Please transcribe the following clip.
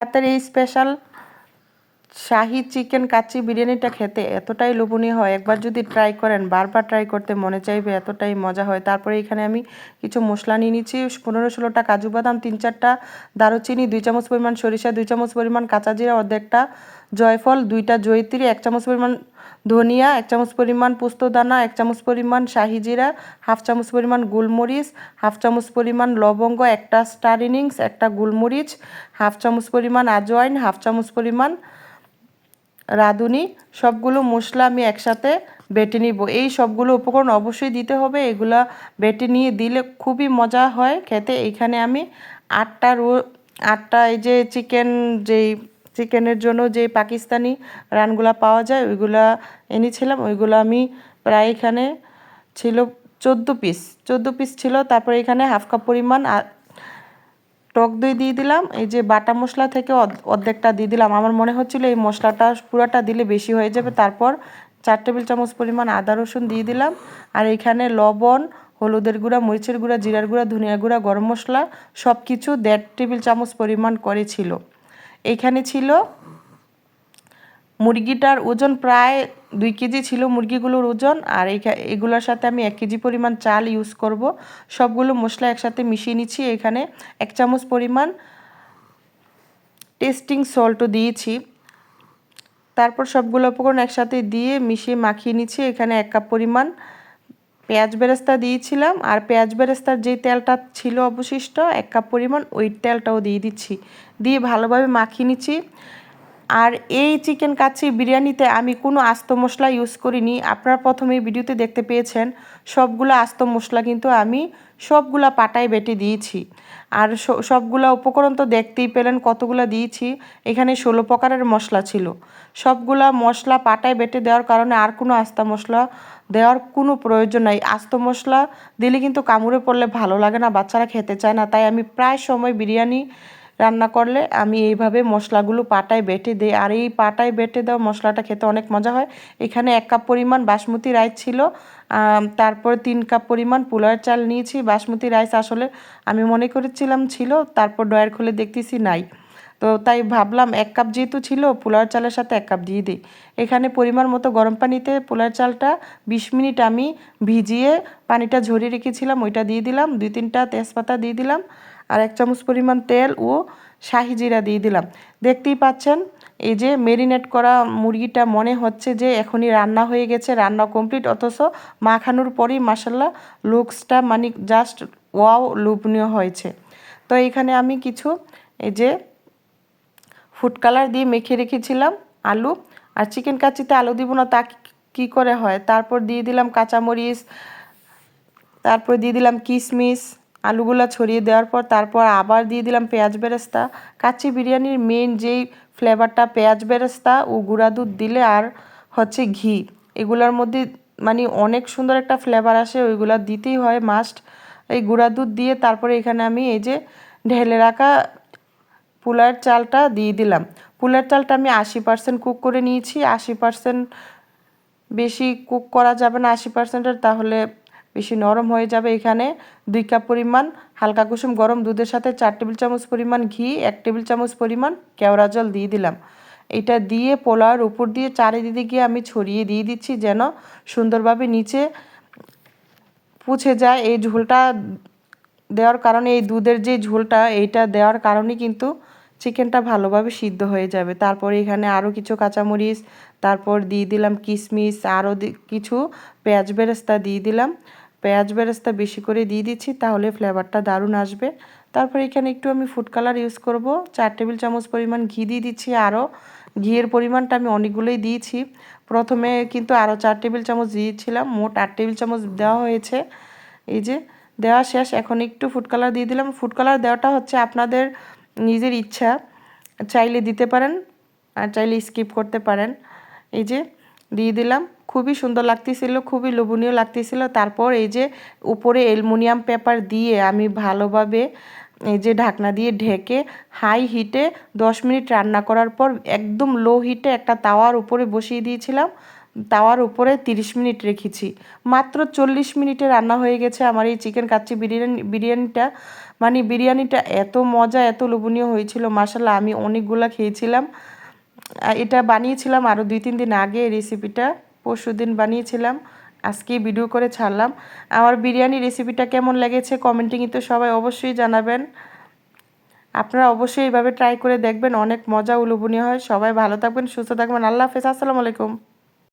হাতের এই স্পেশাল শাহি চিকেন কাচ্চি বিরিয়ানিটা খেতে এতটাই লোভনীয় হয়। একবার যদি ট্রাই করেন, বারবার ট্রাই করতে মনে চাইবে, এতটাই মজা হয়। তারপরে এখানে আমি কিছু মশলা নিয়ে নিচ্ছি। পনেরো ষোলোটা কাজু বাদাম, তিন চারটা দারুচিনি, দুই চামচ পরিমাণ সরিষা, দুই চামচ পরিমাণ কাঁচা জিরা, অর্ধেকটা জয়ফল, দুইটা জয়িত্রী, এক চামচ পরিমাণ ধনিয়া, এক চামচ পরিমাণ পোস্তদানা এক চামচ পরিমাণ শাহি জিরা, হাফ চামচ পরিমাণ গোলমরিচ, হাফ চামচ পরিমাণ লবঙ্গ, একটা স্টার ইনিংস একটা গোলমরিচ, হাফ চামচ পরিমাণ আজওয়াইন, হাফ চামচ পরিমাণ রাঁধুনি, সবগুলো মশলা আমি একসাথে বেটে নিব। এই সবগুলো উপকরণ অবশ্যই দিতে হবে। এগুলা বেটে নিয়ে দিলে খুবই মজা হয় খেতে। এইখানে আমি আটটা রো, আটটা এই যে চিকেন, যেই চিকেনের জন্য যে পাকিস্তানি রানগুলা পাওয়া যায়, ওইগুলা এনেছিলাম। ওইগুলো আমি প্রায় এখানে ছিল চোদ্দ পিস চোদ্দ পিস ছিল, তারপরে এখানে হাফ কাপ পরিমাণ টক দই দিয়ে দিলাম, এই যে বাটা মশলা থেকে অর্ধেকটা দিয়ে দিলাম। আমার মনে হচ্ছিল এই মশলাটা পুরাটা দিলে বেশি হয়ে যাবে। তারপর চার টেবিল চামচ পরিমাণ আদা রসুন দিয়ে দিলাম। আর এখানে লবণ, হলুদের গুঁড়া, মরিচের গুঁড়া, জিরার গুঁড়া, ধনিয়া গুঁড়া, গরম মশলা সব কিছু দেড় টেবিল চামচ পরিমাণ করেছিল। এইখানে ছিল মুরগিটার ওজন প্রায় দুই কেজি ছিল মুরগিগুলোর ওজন আর এই এগুলোর সাথে আমি এক কেজি পরিমাণ চাল ইউজ করব। সবগুলো মশলা একসাথে মিশিয়ে নিচ্ছি। এখানে এক চামচ পরিমাণ টেস্টিং সল্টও দিয়েছি। তারপর সবগুলো উপকরণ একসাথে দিয়ে মিশিয়ে মাখিয়ে নিচ্ছি। এখানে এক কাপ পরিমাণ পেঁয়াজ বেরেস্তা দিয়েছিলাম আর পেঁয়াজ বেরেস্তার যে তেলটা ছিল অবশিষ্ট, এক কাপ পরিমাণ ওই তেলটাও দিয়ে দিচ্ছি। দিয়ে ভালোভাবে মাখিয়ে নিচ্ছি। আর এই চিকেন কাচ্চি বিরিয়ানিতে আমি কোনো আস্ত মশলা ইউজ করিনি। আপনারা প্রথমে ভিডিওতে দেখতে পেয়েছেন, সবগুলো আস্ত মশলা কিন্তু আমি সবগুলা পাটায় বেটে দিয়েছি। আর সবগুলা উপকরণ তো দেখতেই পেলেন কতগুলো দিয়েছি। এখানে ষোলো প্রকারের মশলা ছিল। সবগুলা মশলা পাটায় বেটে দেওয়ার কারণে আর কোনো আস্তা মশলা দেওয়ার কোনো প্রয়োজন নাই। আস্ত মশলা দিলে কিন্তু কামড়ে পড়লে ভালো লাগে না, বাচ্চারা খেতে চায় না। তাই আমি প্রায় সময় বিরিয়ানি রান্না করলে আমি এইভাবে মশলাগুলো পাটায় বেটে দিই। আর এই পাটায় বেটে দেওয়া মশলাটা খেতে অনেক মজা হয়। এখানে এক কাপ পরিমাণ বাসমতি রাইস ছিল। তারপর তিন কাপ পরিমাণ পোলার চাল নিয়েছি। বাসমতি রাইস আসলে আমি মনে করেছিলাম ছিল, তারপর ডয়ার খুলে দেখতেছি নাই। তো তাই ভাবলাম এক কাপ যেহেতু ছিল পোলার চালের সাথে এক কাপ দিয়ে দিই। এখানে পরিমাণ মতো গরম পানিতে পোলার চালটা বিশ মিনিট আমি ভিজিয়ে পানিটা ঝরিয়ে রেখেছিলাম, ওইটা দিয়ে দিলাম, দুই তিনটা তেজপাতা দিয়ে দিলাম। আর এক চামচ পরিমাণ তেল ও শাহি জিরা দিয়ে দিলাম। দেখতেই পাচ্ছেন, এই যে মেরিনেট করা মুরগিটা মনে হচ্ছে যে এখনই রান্না হয়ে গেছে, রান্না কমপ্লিট অথচ মাখানোর পরেই মাসাল্লাহ লুকসটা মানে জাস্ট ওয়াও লোভনীয় হয়েছে। তো এখানে আমি কিছু এই যে ফুড কালার দিয়ে মেখে রেখেছিলাম আলু, আর চিকেন কাচিতে আলু দিব না, তা কী করে হয়? তারপর দিয়ে দিলাম কাঁচামরিচ, তারপর দিয়ে দিলাম কিশমিশ আলুগুলো ছড়িয়ে দেওয়ার পর তারপর আবার দিয়ে দিলাম পেঁয়াজ বেরেস্তা। কাচ্চি বিরিয়ানির মেন যেই ফ্লেভারটা পেঁয়াজ বেরেস্তা ও গুঁড়া দুধ দিলে আর হচ্ছে ঘি। এগুলোর মধ্যে মানে অনেক সুন্দর একটা ফ্লেভার আসে, ওইগুলো দিতেই হয় মাস্ট এই গুঁড়া দুধ দিয়ে তারপরে এখানে আমি এই যে ঢেলে রাখা পুলার চালটা দিয়ে দিলাম। পুলার চালটা আমি আশি পার্সেন্ট কুক করে নিয়েছি। আশি পার্সেন্ট বেশি কুক করা যাবে না, আশি পার্সেন্টের তাহলে বেশি নরম হয়ে যাবে এখানে। দুই কাপ পরিমাণ হালকা কুসুম গরম দুধের সাথে চার টেবিল চামচ পরিমাণ ঘি, এক টেবিল চামচ পরিমাণ কেওড়া জল দিয়ে দিলাম। এটা দিয়ে পোলার উপর দিয়ে চারিদিকে গিয়ে আমি ছড়িয়ে দিয়ে দিচ্ছি যেন সুন্দরভাবে নিচে পুছে যায়। এই ঝোলটা দেওয়ার কারণে, এই দুধের যে ঝোলটা, এইটা দেওয়ার কারণে কিন্তু চিকেনটা ভালোভাবে সিদ্ধ হয়ে যাবে। তারপর এখানে আরও কিছু কাঁচামরিচ, তারপর দিয়ে দিলাম কিশমিশ আরও কিছু পেঁয়াজ বেরেস্তা দিয়ে দিলাম। পেঁয়াজ বেরেস্তা বেশি করে দিয়ে দিচ্ছি, তাহলে ফ্লেভারটা দারুণ আসবে। তারপর এখানে একটু আমি ফুড কালার ইউজ করব। চার টেবিল চামচ পরিমাণ ঘি দিয়ে দিচ্ছি আরও ঘিয়ের পরিমাণটা আমি অনেকগুলোই দিয়েছি। প্রথমে কিন্তু আরও চার টেবিল চামচ দিয়েছিলাম, মোট আট টেবিল চামচ দেওয়া হয়েছে। এই যে, দেওয়া শেষ। এখন একটু ফুড কালার দিয়ে দিলাম। ফুড কালার দেওয়াটা হচ্ছে আপনাদের নিজের ইচ্ছা। চাইলে দিতে পারেন, আর চাইলে স্কিপ করতে পারেন। এই যে, দিয়ে দিলাম। খুবই সুন্দর লাগতেছিল, খুবই লোভনীয় লাগতেছিল। তারপর এই যে উপরে অ্যালুমিনিয়াম পেপার দিয়ে আমি ভালোভাবে এই যে ঢাকনা দিয়ে ঢেকে হাই হিটে দশ মিনিট রান্না করার পর একদম লো হিটে একটা তাওয়ার উপরে বসিয়ে দিয়েছিলাম। তাওয়ার উপরে তিরিশ মিনিট রেখেছি। মাত্র চল্লিশ মিনিটে রান্না হয়ে গেছে আমার এই চিকেন কাচ্চি বিরিয়ানি, বিরিয়ানিটা। মানে বিরিয়ানিটা এত মজা, এত লোভনীয় হয়েছিল মাসাল্লাহ আমি অনেকগুলা খেয়েছিলাম। এটা বানিয়েছিলাম আরও দুই, তিন দিন আগে রেসিপিটা পরশু দিন বানিয়েছিলাম আজকে ভিডিও করে ছাড়লাম। আমার বিরিয়ানি রেসিপিটা কেমন লেগেছে কমেন্টিং তো সবাই অবশ্যই জানাবেন। আপনারা অবশ্যই এইভাবে ট্রাই করে দেখবেন, অনেক মজা উলুবনীয় হয়। সবাই ভালো থাকবেন, সুস্থ থাকবেন। আল্লাহ হাফেজ, আসসালামু আলাইকুম।